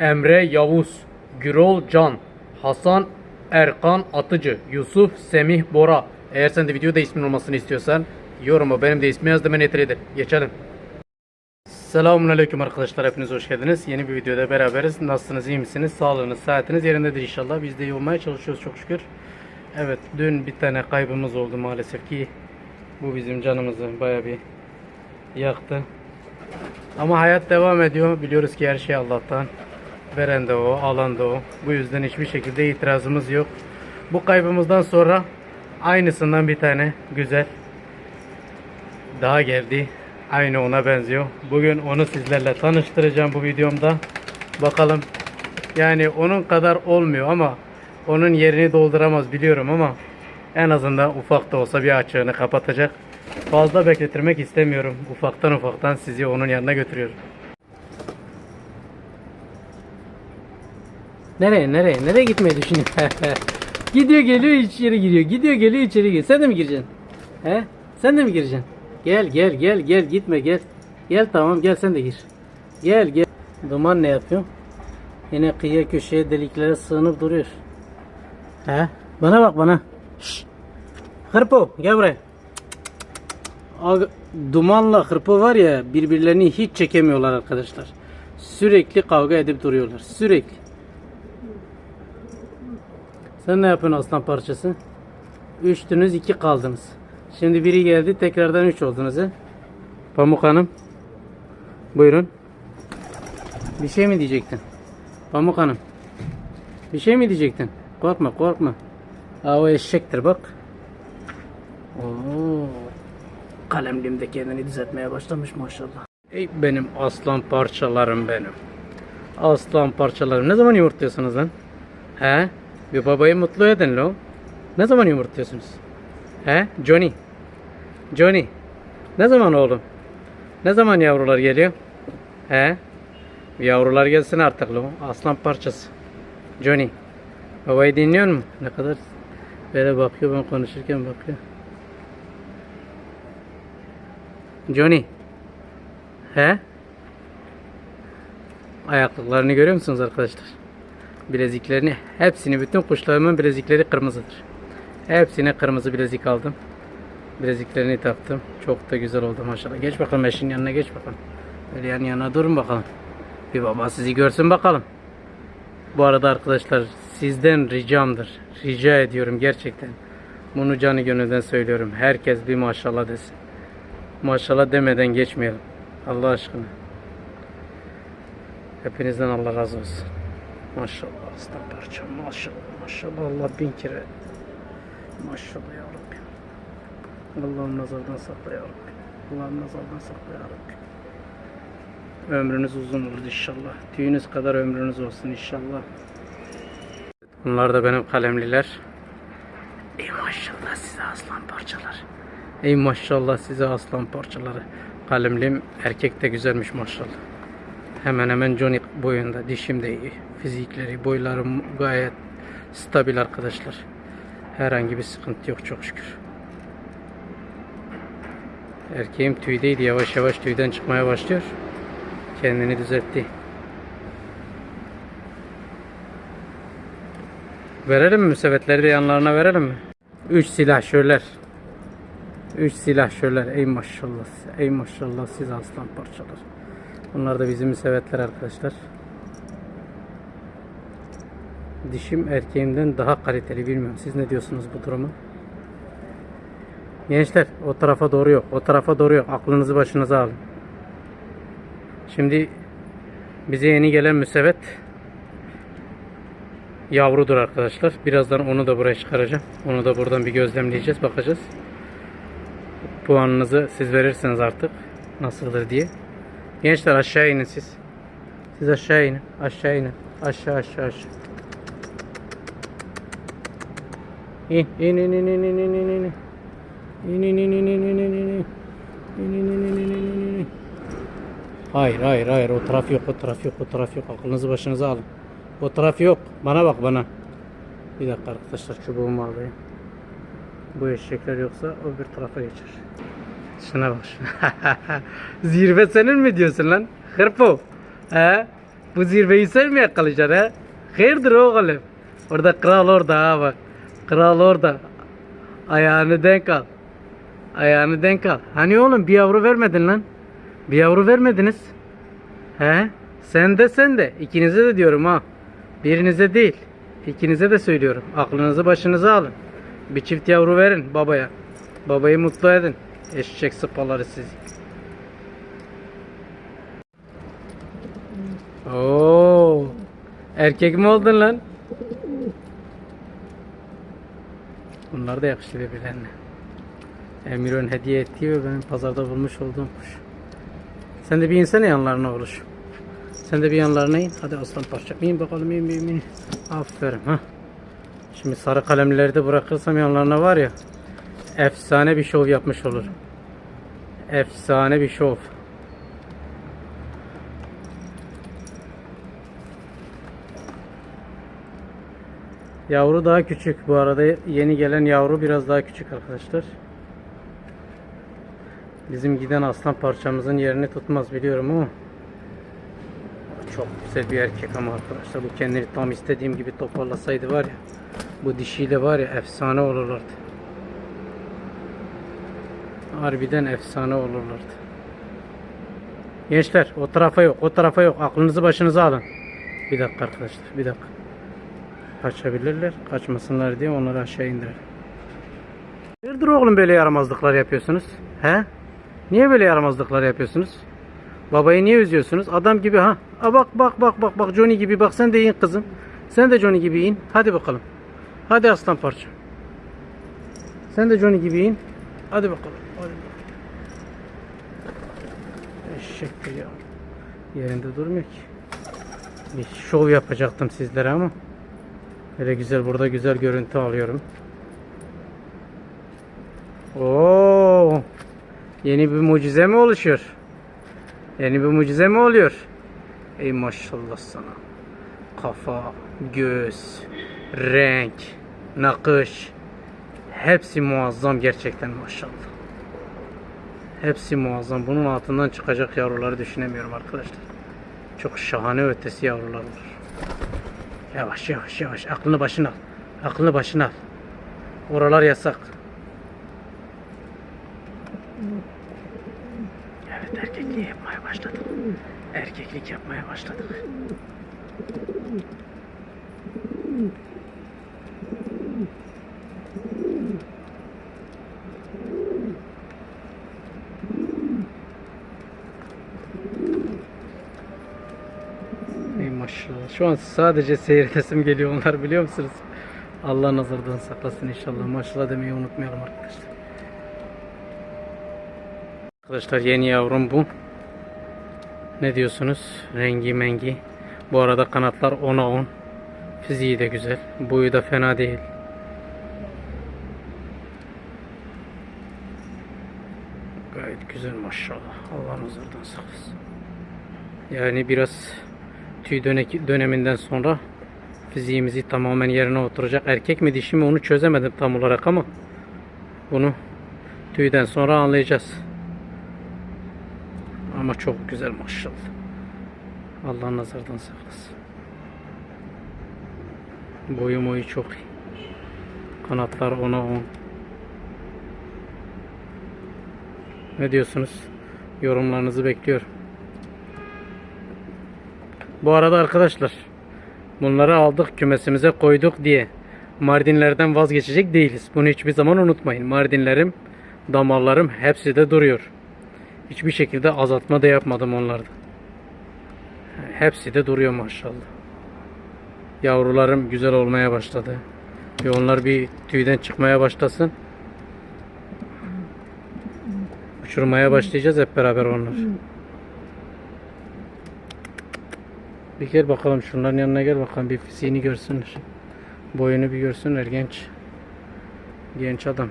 Emre Yavuz, Gürol Can, Hasan Erkan Atıcı, Yusuf Semih Bora. Eğer sen de videoda ismin olmasını istiyorsan yoruma benim de ismi yaz da beni etiredir. Geçelim. Selamünaleyküm arkadaşlar hepiniz hoş geldiniz. Yeni bir videoda beraberiz. Nasılsınız, iyi misiniz? Sağlığınız, saatiniz yerindedir inşallah. Biz de iyi olmaya çalışıyoruz çok şükür. Evet, dün bir tane kaybımız oldu maalesef ki. Bu bizim canımızı baya bir yaktı. Ama hayat devam ediyor. Biliyoruz ki her şey Allah'tan. Veren de o, alan da o. Bu yüzden hiçbir şekilde itirazımız yok. Bu kaybımızdan sonra aynısından bir tane güzel daha geldi. Aynı ona benziyor. Bugün onu sizlerle tanıştıracağım bu videomda. Bakalım. Yani onun kadar olmuyor ama onun yerini dolduramaz biliyorum ama en azından ufak da olsa bir açığını kapatacak. Fazla bekletirmek istemiyorum. Ufaktan ufaktan sizi onun yanına götürüyorum. Nereye nereye nereye gitmeyi düşünüyorsun? gidiyor geliyor içeri giriyor. Gidiyor geliyor içeri giriyor. Sen de mi gireceksin? He? Sen de mi gireceksin? Gel gel gel gel gitme gel. Gel tamam gel sen de gir. Gel gel. Duman ne yapıyor? Yine kıyıya köşeye deliklere sığınıp duruyor. He? Bana bak bana. Şşş. Hırpo gel buraya. Aga, dumanla hırpo var ya birbirlerini hiç çekemiyorlar arkadaşlar. Sürekli kavga edip duruyorlar. Sürekli. Sen ne yapıyorsun aslan parçası? Üçtünüz iki kaldınız. Şimdi biri geldi tekrardan üç oldunuz he? Pamuk Hanım. Buyurun. Bir şey mi diyecektin? Pamuk Hanım. Bir şey mi diyecektin? Korkma korkma. Aa, o eşektir bak. Oo. Kalemliğim de kendini düzeltmeye başlamış maşallah. Ey benim aslan parçalarım benim. Aslan parçalarım. Ne zaman yumurtluyorsunuz lan? He? Bir babayı mutlu edin lo. Ne zaman yumurtluyorsunuz? He? Johnny. Johnny. Ne zaman oğlum? Ne zaman yavrular geliyor? He? Yavrular gelsin artık lo. Aslan parçası. Johnny. Babayı dinliyor mu? Ne kadar böyle bakıyor ben konuşurken bakıyor. Johnny. He? Ayaklıklarını görüyor musunuz arkadaşlar? Bileziklerini hepsini bütün kuşlarımın bilezikleri kırmızıdır. Hepsine kırmızı bilezik aldım. Bileziklerini taktım. Çok da güzel oldu maşallah. Geç bakalım eşin yanına geç bakalım. Böyle yan yana durun bakalım. Bir baba sizi görsün bakalım. Bu arada arkadaşlar sizden ricamdır. Rica ediyorum gerçekten. Bunu canı gönülden söylüyorum. Herkes bir maşallah desin. Maşallah demeden geçmeyelim. Allah aşkına. Hepinizden Allah razı olsun. Maşallah aslan parça. Maşallah maşallah Allah bin kere. Maşallah ya Rabbi. Allah'ım nazardan sakla ya Rabbi. Allah'ım nazardan sakla ya Rabbi. Ömrünüz uzun olur inşallah. Tüyünüz kadar ömrünüz olsun inşallah. Bunlar da benim kalemliler. Ey maşallah size aslan parçalar. Ey maşallah size aslan parçaları. Kalemlim erkek de güzelmiş maşallah. Hemen hemen Johnny boyunda. Dişim iyi. Fizikleri, boylarım gayet stabil arkadaşlar. Herhangi bir sıkıntı yok çok şükür. Erkeğim tüydeydi. Yavaş yavaş tüyden çıkmaya başlıyor. Kendini düzeltti. Verelim mi müsevetleri de yanlarına verelim mi? Üç silahşörler. Üç silahşörler. Ey maşallah. Ey maşallah siz aslan parçalar. Bunlar da bizim müsevetler arkadaşlar. Dişim erkeğimden daha kaliteli bilmiyorum. Siz ne diyorsunuz bu duruma? Gençler o tarafa doğru yok. O tarafa doğru yok. Aklınızı başınıza alın. Şimdi bize yeni gelen müsevet yavrudur arkadaşlar. Birazdan onu da buraya çıkaracağım. Onu da buradan bir gözlemleyeceğiz. Bakacağız. Puanınızı siz verirsiniz artık. Nasıldır diye. Gençler aşağı inin siz. Siz aşağı inin. Aşağı inin. Aşağı aşağı aşağı. İn in in in in in in in in. İn in in in in in in in in. İn in in in in in. Hayır hayır hayır o taraf yok o taraf yok o taraf yok aklınızı başınıza alın. O taraf yok bana bak bana. Bir dakika arkadaşlar çubuğumu alayım. Bu eşekler yoksa o bir tarafa geçer. Şuna bak şuna. Zirve senin mi diyorsun lan? Hırpo. He? Bu zirveyi sen mi yakalayacaksın ha? Hayırdır oğlum? Orada kral orada ha bak. Kral orada. Ayağını denk al. Ayağını denk al. Hani oğlum bir yavru vermedin lan. Bir yavru vermediniz. He? Sen de sen de. İkinize de diyorum ha. Birinize değil. İkinize de söylüyorum. Aklınızı başınıza alın. Bir çift yavru verin babaya. Babayı mutlu edin. Eşek sıpaları sizi. Oo. Erkek mi oldun lan? Bunlar da yakıştı birbirlerine. Emirön hediye ettiği ve benim pazarda bulmuş olduğum kuş. Sen de bir insene yanlarına oluş. Sen de bir yanlarına in. Hadi aslan parça. İn bakalım in in in. Aferin ha. Şimdi sarı kalemleri de bırakırsam yanlarına var ya. Efsane bir şov yapmış olur. Efsane bir şov. Yavru daha küçük. Bu arada yeni gelen yavru biraz daha küçük arkadaşlar. Bizim giden aslan parçamızın yerini tutmaz biliyorum ama çok güzel bir erkek ama arkadaşlar bu kendini tam istediğim gibi toparlasaydı var ya bu dişiyle var ya efsane olurlardı. Harbiden efsane olurlardı. Gençler o tarafa yok o tarafa yok aklınızı başınıza alın. Bir dakika arkadaşlar bir dakika. Kaçabilirler kaçmasınlar diye onları aşağı indirelim. Nedir oğlum böyle yaramazlıklar yapıyorsunuz? He? Niye böyle yaramazlıklar yapıyorsunuz? Babayı niye üzüyorsunuz? Adam gibi ha. A bak bak bak bak bak Johnny gibi bak sen de in kızım. Sen de Johnny gibi in. Hadi bakalım. Hadi aslan parça. Sen de Johnny gibi in. Hadi bakalım. Eşek de ya. Yerinde durmuyor ki. Bir şov yapacaktım sizlere ama. Böyle güzel burada güzel görüntü alıyorum. Oo! Yeni bir mucize mi oluşuyor? Yeni bir mucize mi oluyor? Ey maşallah sana. Kafa, göz, renk, nakış. Hepsi muazzam gerçekten maşallah. Hepsi muazzam. Bunun altından çıkacak yavruları düşünemiyorum arkadaşlar. Çok şahane ötesi yavrular olur. Yavaş yavaş yavaş. Aklını başına al. Aklını başına al. Oralar yasak. Evet erkekliği yapmaya başladık. Erkeklik yapmaya başladık. Ey maşallah. Şu an sadece seyredesim geliyor onlar biliyor musunuz? Allah nazardan saklasın inşallah. Maşallah demeyi unutmayalım arkadaşlar. Arkadaşlar yeni yavrum bu. Ne diyorsunuz? Rengi mengi. Bu arada kanatlar 10'a 10. Fiziği de güzel. Boyu da fena değil. Gayet güzel maşallah. Allah nazardan saklasın. Yani biraz tüy döneminden sonra fiziğimizi tamamen yerine oturacak. Erkek mi dişi mi onu çözemedim tam olarak ama bunu tüyden sonra anlayacağız. Ama çok güzel maşallah. Allah nazardan saklasın. Boyu boyu çok iyi. Kanatlar ona on. Ne diyorsunuz? Yorumlarınızı bekliyorum. Bu arada arkadaşlar bunları aldık kümesimize koyduk diye Mardinlerden vazgeçecek değiliz. Bunu hiçbir zaman unutmayın. Mardinlerim, damarlarım hepsi de duruyor. Hiçbir şekilde azaltma da yapmadım onlarda. Hepsi de duruyor maşallah. Yavrularım güzel olmaya başladı. Ve onlar bir tüyden çıkmaya başlasın. Uçurmaya başlayacağız hep beraber onları. Bir gel bakalım şunların yanına gel bakalım bir fiziğini görsünler. Boyunu bir görsünler genç. Genç adam.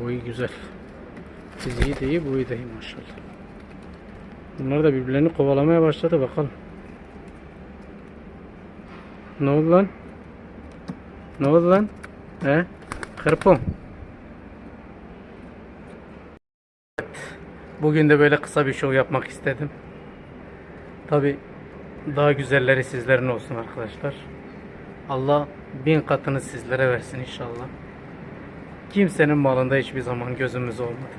Boyu güzel. Fiziği de iyi, boyu da iyi maşallah. Bunlar da birbirlerini kovalamaya başladı bakalım. Ne oldu lan? Ne oldu lan? He? Kırpım. Bugün de böyle kısa bir show yapmak istedim. Tabi daha güzelleri sizlerin olsun arkadaşlar. Allah bin katını sizlere versin inşallah. Kimsenin malında hiçbir zaman gözümüz olmadı.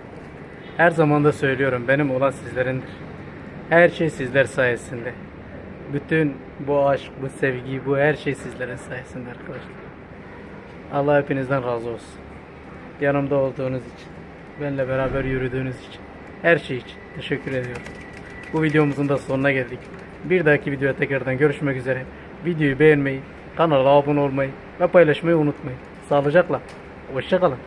Her zaman da söylüyorum benim olan sizlerindir. Her şey sizler sayesinde. Bütün bu aşk, bu sevgi, bu her şey sizlerin sayesinde arkadaşlar. Allah hepinizden razı olsun. Yanımda olduğunuz için, benimle beraber yürüdüğünüz için, her şey için teşekkür ediyorum. Bu videomuzun da sonuna geldik. Bir dahaki videoya tekrardan görüşmek üzere. Videoyu beğenmeyi, kanala abone olmayı ve paylaşmayı unutmayın. Sağlıcakla. Hoşçakalın.